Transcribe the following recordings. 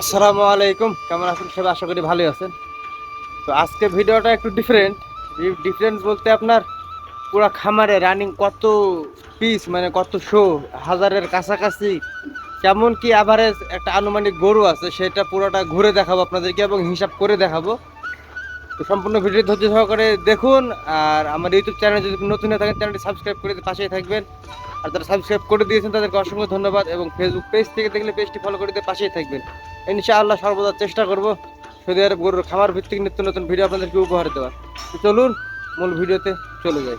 আসসালামু আলাইকুম। কেমন আছেন? সবাই আশা করি ভালোই আছেন। তো আজকে ভিডিওটা একটু ডিফারেন্ট ডিফারেন্স বলতে আপনার পুরো খামারে রানিং কত পিস মানে কত শো হাজারের কাছাকাছি, কেমন কি অ্যাভারেজ একটা আনুমানিক গরু আছে, সেটা পুরোটা ঘুরে দেখাবো আপনাদেরকে এবং হিসাব করে দেখাবো। তো সম্পূর্ণ ভিডিও ধৈর্য সহকারে দেখুন, আর আমার ইউটিউব চ্যানেল যদি নতুন হয়ে থাকেন চ্যানেলটি সাবস্ক্রাইব করে পাশেই থাকবেন। আর যারা সাবস্ক্রাইব করে দিয়েছেন, তাদেরকে অসংখ্য ধন্যবাদ এবং ফেসবুক পেজ থেকে দেখলে পেজটি ফলো করে দিয়ে পাশেই থাকবেন। ইনশাআল্লাহ সর্বদা চেষ্টা করব সৌদি আরব গরুর খামার ভিত্তিক নিত্য নতুন ভিডিও আপনাদেরকে উপহার দেওয়ার। চলুন মূল ভিডিওতে চলে যাই।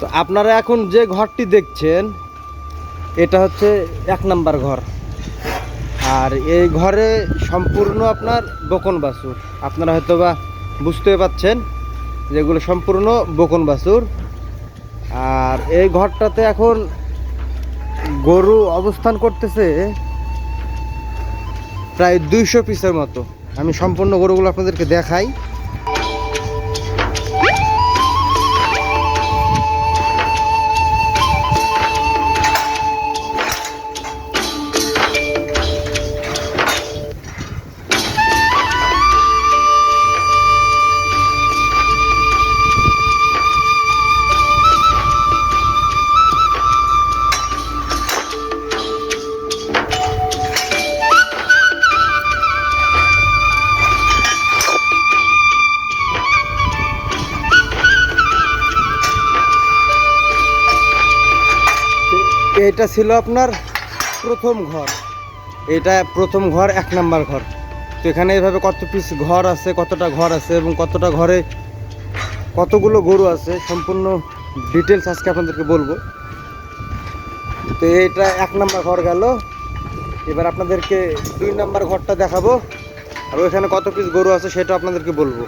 তো আপনারা এখন যে ঘরটি দেখছেন, এটা হচ্ছে এক নাম্বার ঘর। আর এই ঘরে সম্পূর্ণ আপনার বকন বাছুর। আপনারা হয়তো বা বুঝতে পাচ্ছেন যেগুলো সম্পূর্ণ বকন বাছুর। আর এই ঘরটাতে এখন গরু অবস্থান করতেছে প্রায় দুইশো পিসের মতো। আমি সম্পূর্ণ গরুগুলো আপনাদেরকে দেখাই। এটা ছিল আপনার প্রথম ঘর। এটা প্রথম ঘর, এক নাম্বার ঘর। তো এখানে এভাবে কত পিস ঘর আছে, কতটা ঘর আছে এবং কতটা ঘরে কতগুলো গরু আছে, সম্পূর্ণ ডিটেলস আজকে আপনাদেরকে বলব। তো এটা এক নাম্বার ঘর গেল। এবার আপনাদেরকে দুই নাম্বার ঘরটা দেখাবো। আর ওইখানে কত পিস গরু আছে সেটা আপনাদেরকে বলব।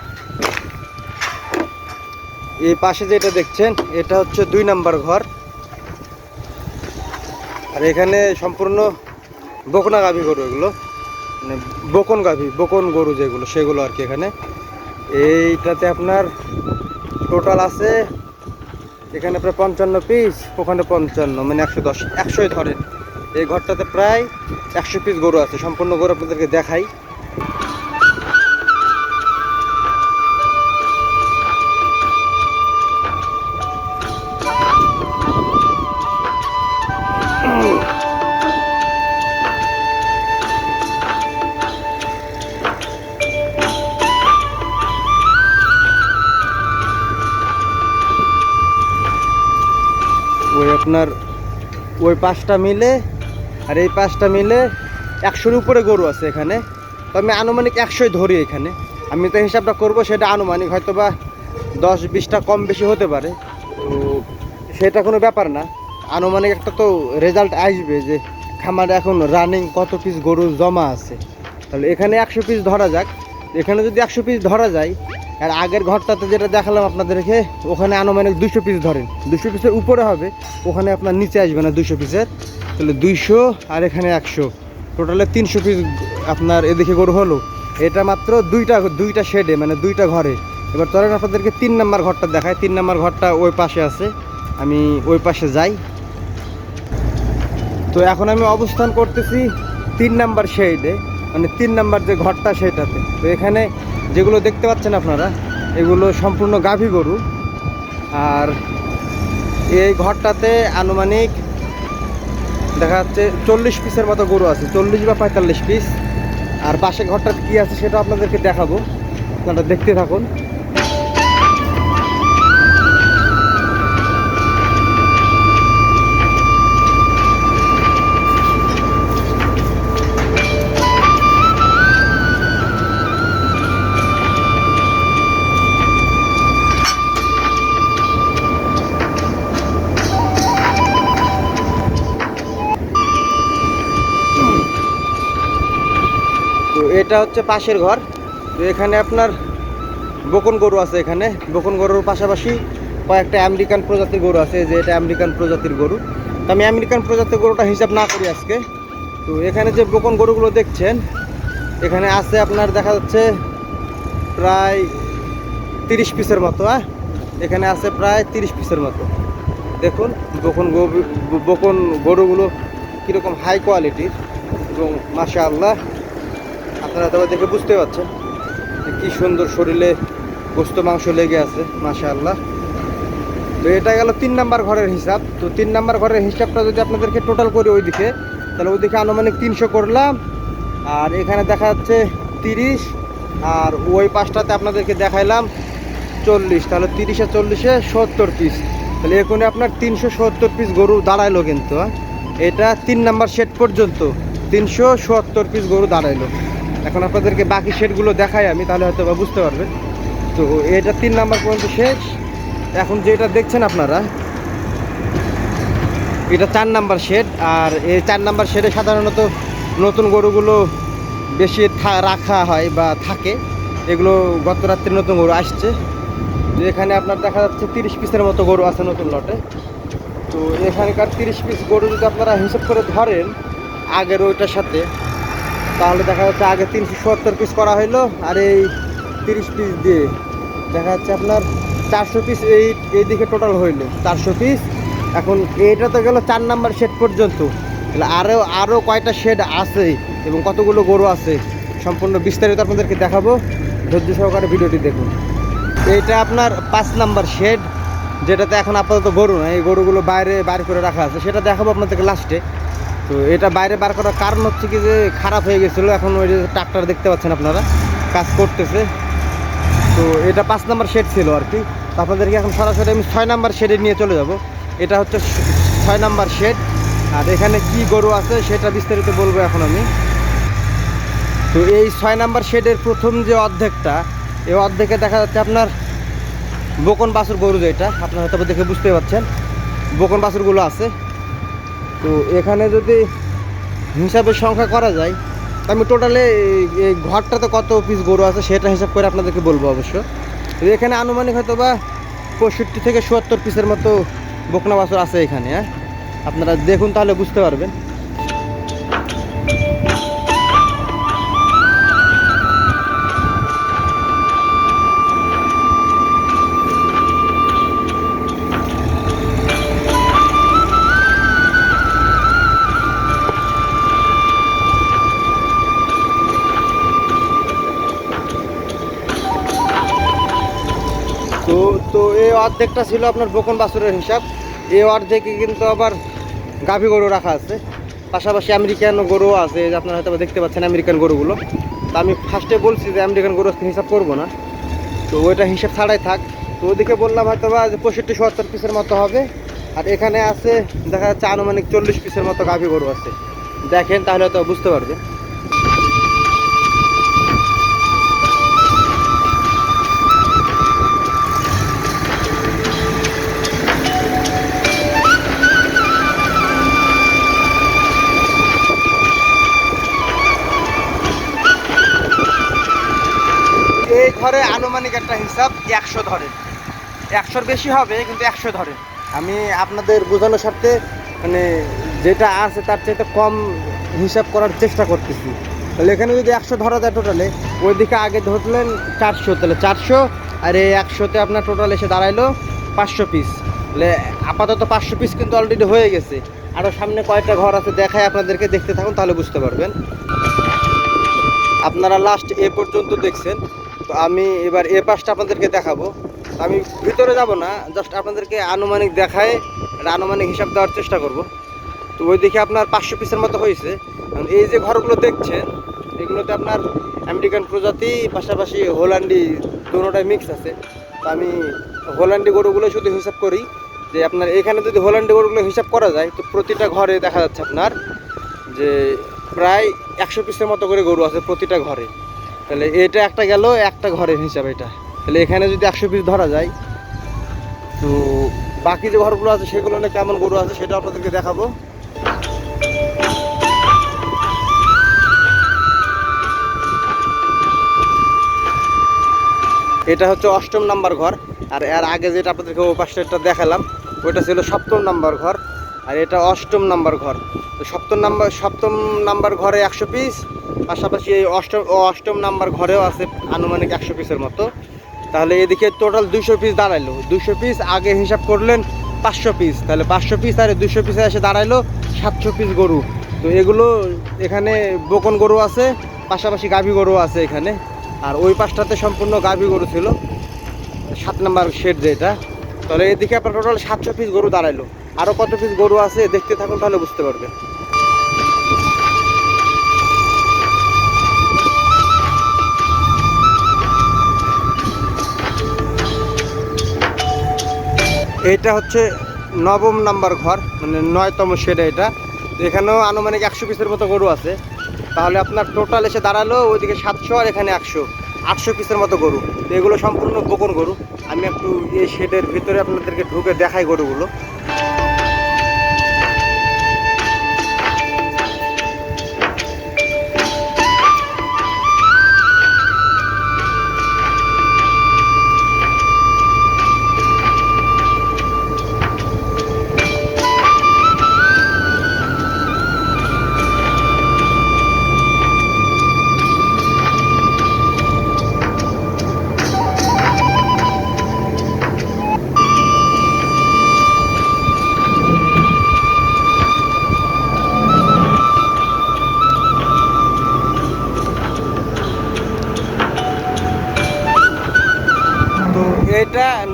এই পাশে যেটা দেখছেন, এটা হচ্ছে দুই নাম্বার ঘর। আর এখানে সম্পূর্ণ বকনা গাভী গরু এগুলো। মানে বকন গাভী, বকন গরু যেগুলো, সেগুলো আর কি এখানে। এইটাতে আপনার টোটাল আছে, এখানে প্রায় পঞ্চান্ন পিস ওখানে পঞ্চান্ন মানে একশো দশ, একশোই ধরেন। এই ঘরটাতে প্রায় একশো পিস গরু আছে, সম্পূর্ণ গরু আপনাদেরকে দেখাই। আপনার ওই পাঁচটা মিলে, আর এই পাঁচটা মিলে একশোর উপরে গরু আছে এখানে। তো আমি আনুমানিক একশোই ধরি এখানে। আমি তো হিসাবটা করব, সেটা আনুমানিক হয়তো বা দশ বিশটা কম বেশি হতে পারে। তো সেটা কোনো ব্যাপার না। আনুমানিক একটা তো রেজাল্ট আসবে যে খামারে এখন রানিং কত পিস গরু জমা আছে। তাহলে এখানে একশো পিস ধরা যাক। এখানে যদি একশো পিস ধরা যায়, আর আগের ঘরটাতে যেটা দেখালাম আপনাদেরকে, ওখানে আনুমানিক দুশো পিস ধরেন। দুশো পিসের উপরে হবে, ওখানে আপনার নিচে আসবে না দুশো পিসের তাহলে দুইশো আর এখানে একশো। টোটালে তিনশো পিস আপনার এদিকে গরু হলো। এটা মাত্র দুইটা দুইটা শেডে মানে দুইটা ঘরে। এবার চলেন আপনাদেরকে তিন নাম্বার ঘরটা দেখায় তিন নাম্বার ঘরটা ওই পাশে আছে। আমি ওই পাশে যাই। তো এখন আমি অবস্থান করতেছি তিন নাম্বার শেডে মানে তিন নাম্বার যে ঘরটা সেটাতে। তো এখানে যেগুলো দেখতে পাচ্ছেন আপনারা, এগুলো সম্পূর্ণ গাভী গরু। আর এই ঘরটাতে আনুমানিক দেখা যাচ্ছে চল্লিশ পিসের মতো গরু আছে, চল্লিশ বা পঁয়তাল্লিশ পিস। আর পাশে ঘরটাতে কী আছে সেটা আপনাদেরকে দেখাবো। আপনারা দেখতে থাকুন। এটা হচ্ছে পাশের ঘর। তো এখানে আপনার বকন গরু আছে এখানে। বকন গরুর পাশাপাশি কয়েকটা আমেরিকান প্রজাতির গরু আছে যে এটা আমেরিকান প্রজাতির গরু। তো আমি আমেরিকান প্রজাতির গরুটা হিসাব না করি আজকে। তো এখানে যে বকন গরুগুলো দেখছেন, এখানে আছে আপনার দেখা যাচ্ছে প্রায় তিরিশ পিসের মতো হ্যাঁ? এখানে আছে প্রায় তিরিশ পিসের মতো। দেখুন, বকন বকন গরুগুলো কীরকম হাই কোয়ালিটির এবং মাশা আল্লাহ আপনারা তবে দেখে বুঝতে পারছেন কি সুন্দর শরীরে গোস্ত মাংস লেগে আছে, মাশাআল্লাহ। তো এটা গেল তিন নাম্বার ঘরের হিসাব। তো তিন নাম্বার ঘরের হিসাবটা যদি আপনাদেরকে টোটাল করি ওইদিকে, তাহলে ওইদিকে আনুমানিক তিনশো করলাম। আর এখানে দেখা যাচ্ছে তিরিশ, আর ওই পাশটাতে আপনাদেরকে দেখাইলাম চল্লিশ। তাহলে তিরিশে চল্লিশে সত্তর পিস তাহলে এখানে আপনার তিনশো সত্তর পিস গরু দাঁড়াইলো কিন্তু হ্যাঁ? এটা তিন নাম্বার সেট পর্যন্ত তিনশো সত্তর পিস গরু দাঁড়াইলো। এখন আপনাদেরকে বাকি শেডগুলো দেখাই আমি, তাহলে হয়তো বা বুঝতে পারবেন তো এটা তিন নাম্বার পর্যন্ত শেষ এখন যেটা দেখছেন আপনারা, এটা চার নাম্বার শেড। আর এই চার নাম্বার শেডে সাধারণত নতুন গরুগুলো বেশি রাখা হয় বা থাকে। এগুলো গত রাত্রে নতুন গরু আসছে। তো এখানে আপনার দেখা যাচ্ছে তিরিশ পিসের মতো গরু আছে নতুন লটে। তো এখানকার তিরিশ পিস গরু যদি আপনারা হিসাব করে ধরেন, আগের ওইটার সাথে তাহলে দেখা যাচ্ছে আগে তিনশো সত্তর পিস করা হইল, আর এই তিরিশ পিস দিয়ে। দেখা যাচ্ছে আপনার চারশো পিস এই এইদিকে টোটাল হইল, চারশো পিস এখন এইটা তো গেল চার নাম্বার শেড পর্যন্ত। তাহলে আরও আরও কয়টা শেড আছে এবং কতগুলো গরু আছে, সম্পূর্ণ বিস্তারিত আপনাদেরকে দেখাবো। ধৈর্য সহকারে ভিডিওটি দেখুন। এইটা আপনার পাঁচ নাম্বার শেড যেটাতে এখন আপাতত গরু না এই গরুগুলো বাইরে বাইরে করে রাখা আছে। সেটা দেখাবো আপনাদেরকে লাস্টে তো এটা বাইরে বার করার কারণ হচ্ছে কি যে খারাপ হয়ে গেছিল। এখন ওই যে ট্রাক্টর দেখতে পাচ্ছেন আপনারা, কাজ করতেছে। তো এটা পাঁচ নাম্বার শেড ছিল আর কি। তো আপনাদেরকে এখন সরাসরি আমি ছয় নাম্বার শেডে নিয়ে চলে যাব। এটা হচ্ছে ছয় নাম্বার শেড আর এখানে কি গরু আছে সেটা বিস্তারিত বলব এখন আমি। তো এই ছয় নাম্বার শেডের প্রথম যে অর্ধেকটা, এই অর্ধেকে দেখা যাচ্ছে আপনার বকন বাছুর গরু যেটা আপনারা হয়তো দেখে বুঝতে পারছেন। বকন বাছুরগুলো আছে। তো এখানে যদি হিসাবে সংখ্যা করা যায় আমি টোটালে ঘরটাতে কত পিস গরু আছে সেটা হিসাব করে আপনাদেরকে বলব অবশ্য। এখানে আনুমানিক হয়তো বা পঁয়ষট্টি থেকে সুয়াত্তর পিসের মতো বকনা বাছুর আছে এখানে হ্যাঁ? আপনারা দেখুন তাহলে বুঝতে পারবেন। অর্ধেকটা ছিল আপনার বকন বাছুরের হিসাব। এই অর্ধেকে কিন্তু আবার গাভী গরু রাখা আছে। পাশাপাশি আমেরিকান গরুও আছে যে আপনারা হয়তো দেখতে পাচ্ছেন আমেরিকান গরুগুলো। তো আমি ফার্স্টে বলছি যে আমেরিকান গরু আজকে হিসাব করব না। তো ওইটা হিসাব ছাড়াই থাক। তো ওদিকে বললাম হয়তো বা পঁয়ষট্টি সত্তর পিসের মতো হবে। আর এখানে আছে, দেখা যাচ্ছে আনুমানিক চল্লিশ পিসের মতো গাভী গরু আছে। দেখেন তাহলে হয়তো বুঝতে পারবেন ঘরে আনুমানিক একটা হিসাব একশো ধরেন। একশোর বেশি হবে, কিন্তু একশো ধরেন। আমি আপনাদের বোঝানোর স্বার্থে মানে যেটা আছে তার চাইতে কম হিসাব করার চেষ্টা করতেছি। তাহলে এখানে যদি একশো ধরা যায় টোটালে ওইদিকে আগে ধরলেন চারশো, তাহলে চারশো, আর এই একশোতে আপনার টোটাল এসে দাঁড়াইলো পাঁচশো পিস তাহলে আপাতত পাঁচশো পিস কিন্তু অলরেডি হয়ে গেছে। আরও সামনে কয়েকটা ঘর আছে, দেখায় আপনাদেরকে, দেখতে থাকুন, তাহলে বুঝতে পারবেন। আপনারা লাস্ট এ পর্যন্ত দেখছেন। তো আমি এবার এ পাশটা আপনাদেরকে দেখাবো। আমি ভিতরে যাব না জাস্ট আপনাদেরকে আনুমানিক দেখায় একটা আনুমানিক হিসাব দেওয়ার চেষ্টা করব। তো ওই দিকে আপনার পাঁচশো পিসের মতো হয়েছে। এই যে ঘরগুলো দেখছেন, এগুলোতে আপনার আমেরিকান প্রজাতি, পাশাপাশি হোল্যান্ডি দুটোটাই মিক্স আছে। তো আমি হোল্যান্ডি গরুগুলো শুধু হিসাব করি, যে আপনার এখানে যদি হোল্যান্ডি গরুগুলো হিসাব করা যায়, তো প্রতিটা ঘরে দেখা যাচ্ছে আপনার যে প্রায় একশো পিসের মতো করে গরু আছে প্রতিটা ঘরে। তাহলে এটা একটা গেল, একটা ঘরের হিসাব এটা। তাহলে এখানে যদি একশো পিস ধরা যায়, তো বাকি যে ঘরগুলো আছে, সেগুলো কেমন গরু আছে সেটা আপনাদেরকে দেখাবো। এটা হচ্ছে অষ্টম নাম্বার ঘর, আর এর আগে যেটা আপনাদেরকে ও পাশটা দেখালাম, ওইটা ছিল সপ্তম নাম্বার ঘর। আর এটা অষ্টম নাম্বার ঘর। তো সপ্তম নাম্বার সপ্তম নাম্বার ঘরে একশো পিস পাশাপাশি এই অষ্টম অষ্টম নাম্বার ঘরেও আছে আনুমানিক একশো পিসের মতো। তাহলে এদিকে টোটাল দুশো পিস দাঁড়াইলো। দুশো পিস আগে হিসাব করলেন পাঁচশো পিস তাহলে পাঁচশো পিস আর দুশো পিসে এসে দাঁড়াইলো সাতশো পিস গরু। তো এগুলো এখানে বকন গরু আছে, পাশাপাশি গাভী গরু আছে এখানে। আর ওই পাশটাতে সম্পূর্ণ গাভী গরু ছিল। সাত নাম্বার শেড যেটা। তাহলে এদিকে আপনার টোটাল সাতশো পিস গরু দাঁড়াইলো। আরও কত পিস গরু আছে, দেখতে থাকুন, তাহলে বুঝতে পারবেন। এটা হচ্ছে নবম নাম্বার ঘর মানে নয়তম শেড এটা। এখানেও আনুমানিক একশো পিসের মতো গরু আছে। তাহলে আপনার টোটাল এসে দাঁড়াল ওইদিকে সাতশো আর এখানে একশো। আটশো পিসের মতো গরু। এগুলো সম্পূর্ণ গোপন গরু। আমি একটু এই শেডের ভিতরে আপনাদেরকে ঢুকে দেখাই গরুগুলো।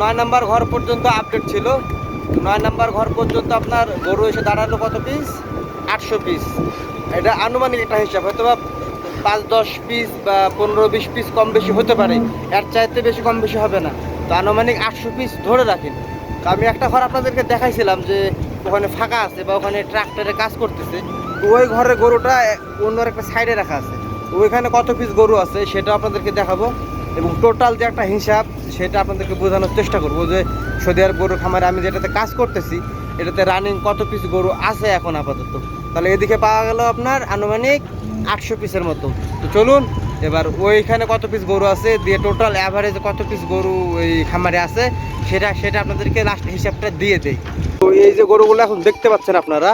নয় নাম্বার ঘর পর্যন্ত আপডেট ছিল। নয় নাম্বার ঘর পর্যন্ত আপনার গরু এসে দাঁড়াল কত পিস আটশো পিস এটা আনুমানিক একটা হিসাব হয়তো বা পাঁচ, দশ পিস বা পনেরো, বিশ পিস কম বেশি হতে পারে। এর চাইতে বেশি কম বেশি হবে না। তো আনুমানিক আটশো পিস ধরে রাখেন। তো আমি একটা ঘর আপনাদেরকে দেখাইছিলাম যে ওখানে ফাঁকা আছে বা ওখানে ট্রাক্টরে কাজ করতেছে। ওই ঘরের গরুটা অন্য একটা সাইডে রাখা আছে। ওইখানে কত পিস গরু আছে সেটা আপনাদেরকে দেখাবো। এবং টোটাল যে একটা হিসাব, সেটা আপনাদেরকে বোঝানোর চেষ্টা করব যে সৌদি আরব গরু খামারে আমি যেটাতে কাজ করতেছি, এটাতে রানিং কত পিস গরু আছে এখন আপাতত? তাহলে এদিকে পাওয়া গেল আপনার আনুমানিক আটশো পিসের মতো। তো চলুন, এবার ওইখানে কত পিস গরু আছে, দিয়ে টোটাল অ্যাভারেজ কত পিস গরু এই খামারে আছে, সেটা সেটা আপনাদেরকে লাস্ট হিসাবটা দিয়ে দেই। তো এই যে গরুগুলো এখন দেখতে পাচ্ছেন আপনারা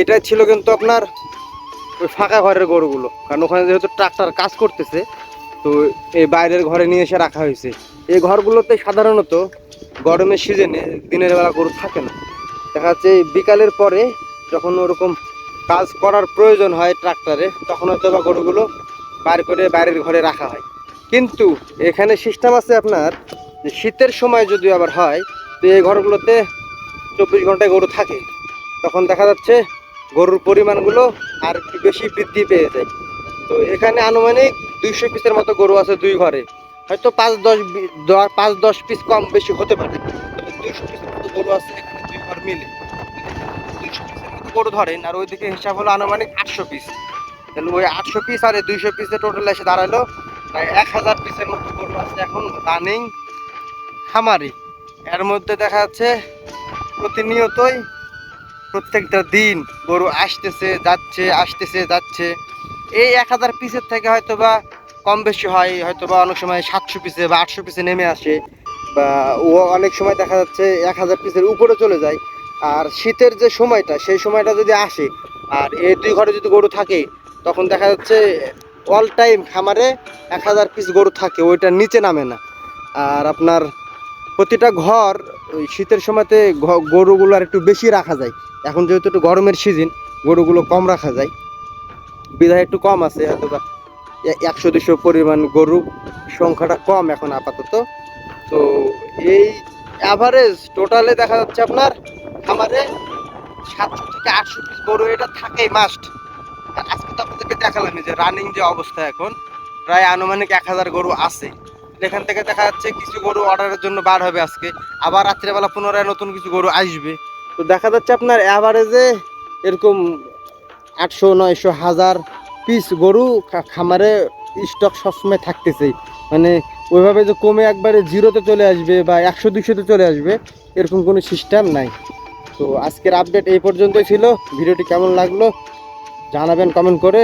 এটা ছিল কিন্তু আপনার ওই ফাঁকা ঘরের গরুগুলো, কারণ ওখানে যেহেতু ট্রাক্টর কাজ করতেছে তো এই বাইরের ঘরে নিয়ে এসে রাখা হয়েছে। এই ঘরগুলোতে সাধারণত গরমের সিজনে দিনের বেলা গরু থাকে না। দেখা যাচ্ছে বিকালের পরে যখন ওরকম কাজ করার প্রয়োজন হয় ট্রাক্টরে, তখন হয়তো বা গরুগুলো বার করে বাইরের ঘরে রাখা হয়। কিন্তু এখানে সিস্টেম আছে আপনার যে শীতের সময় যদি আবার হয়, তো এই ঘরগুলোতে চব্বিশ ঘন্টায় গরু থাকে। তখন দেখা যাচ্ছে গরুর পরিমাণগুলো আর একটু বেশি বৃদ্ধি পেয়ে যায়। তো এখানে আনুমানিক দুইশো পিসের মতো গরু আছে দুই ঘরে। হয়তো পাঁচ দশ পাঁচ দশ পিস কম বেশি হতে পারে। দুইশো পিসের মতো গরু আছে দুই ঘর মিলে। গরু ধরেন, আর ওইদিকে হিসাব হলো আনুমানিক আটশো পিস। তাহলে ওই আটশো পিস আর দুইশো পিসে টোটাল এসে দাঁড়াল প্রায় এক হাজার পিসের মতো গরু আছে এখন রানিং খামারি। এর মধ্যে দেখা যাচ্ছে প্রতিনিয়তই প্রত্যেকটা দিন গরু আসতেছে, যাচ্ছে আসতেছে, যাচ্ছে। এই এক হাজার পিসের থেকে হয়তো বা কম বেশি হয় হয়তো বা অনেক সময় সাতশো পিসে বা আটশো পিসে নেমে আসে বা ও অনেক সময় দেখা যাচ্ছে এক হাজার পিসের উপরে চলে যায়। আর শীতের যে সময়টা, সেই সময়টা যদি আসে, আর এই দুই ঘরে যদি গরু থাকে, তখন দেখা যাচ্ছে অল টাইম খামারে এক হাজার পিস গরু থাকে ওইটার নিচে নামে না। আর আপনার প্রতিটা ঘর, ওই শীতের সময়তে গরুগুলো আর একটু বেশি রাখা যায়। এখন যেহেতু একটু গরমের সিজন গরুগুলো কম রাখা যায়। বিধায় একটু কম আছে হয়তো বা একশো দুশো পরিমাণ গরু সংখ্যাটা কম এখন আপাতত। তো এই অ্যাভারেজ টোটালে দেখা যাচ্ছে আপনার খামারে সাতশো থেকে আটশো পিস গরু এটা থাকেই মাস্ট আজকে তো আপনাদেরকে দেখালাম যে রানিং যে অবস্থা এখন, প্রায় আনুমানিক এক হাজার গরু আছে। এখান থেকে দেখা যাচ্ছে কিছু গরু অর্ডারের জন্য বার হবে আজকে। আবার রাত্রেবেলা পুনরায় নতুন কিছু গরু আসবে। তো দেখা যাচ্ছে আপনার অ্যাভারেজে এরকম আটশো, নয়শো, হাজার পিস গরু খামারে স্টক সবসময় থাকতেছে মানে ওইভাবে যে কমে একবারে জিরোতে চলে আসবে বা একশো দুশোতে চলে আসবে, এরকম কোনো সিস্টেম নাই। তো আজকের আপডেট এই পর্যন্তই ছিল। ভিডিওটি কেমন লাগল জানাবেন কমেন্ট করে।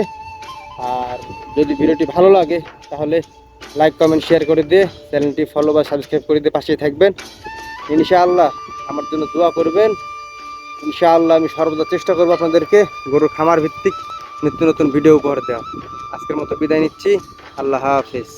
আর যদি ভিডিওটি ভালো লাগে, তাহলে লাইক কমেন্ট শেয়ার করে দিয়ে চ্যানেলটি ফলো বা সাবস্ক্রাইব করে দিয়ে পাশেই থাকবেন। ইনশাআল্লাহ আমার জন্য দোয়া করবেন। ইনশাআল্লাহ আমি সর্বদা চেষ্টা করব আপনাদেরকে গরুর খামার ভিত্তিক নিত্য নতুন ভিডিও উপহার দেওয়া। আজকের মতো বিদায় নিচ্ছি। আল্লাহ হাফিজ।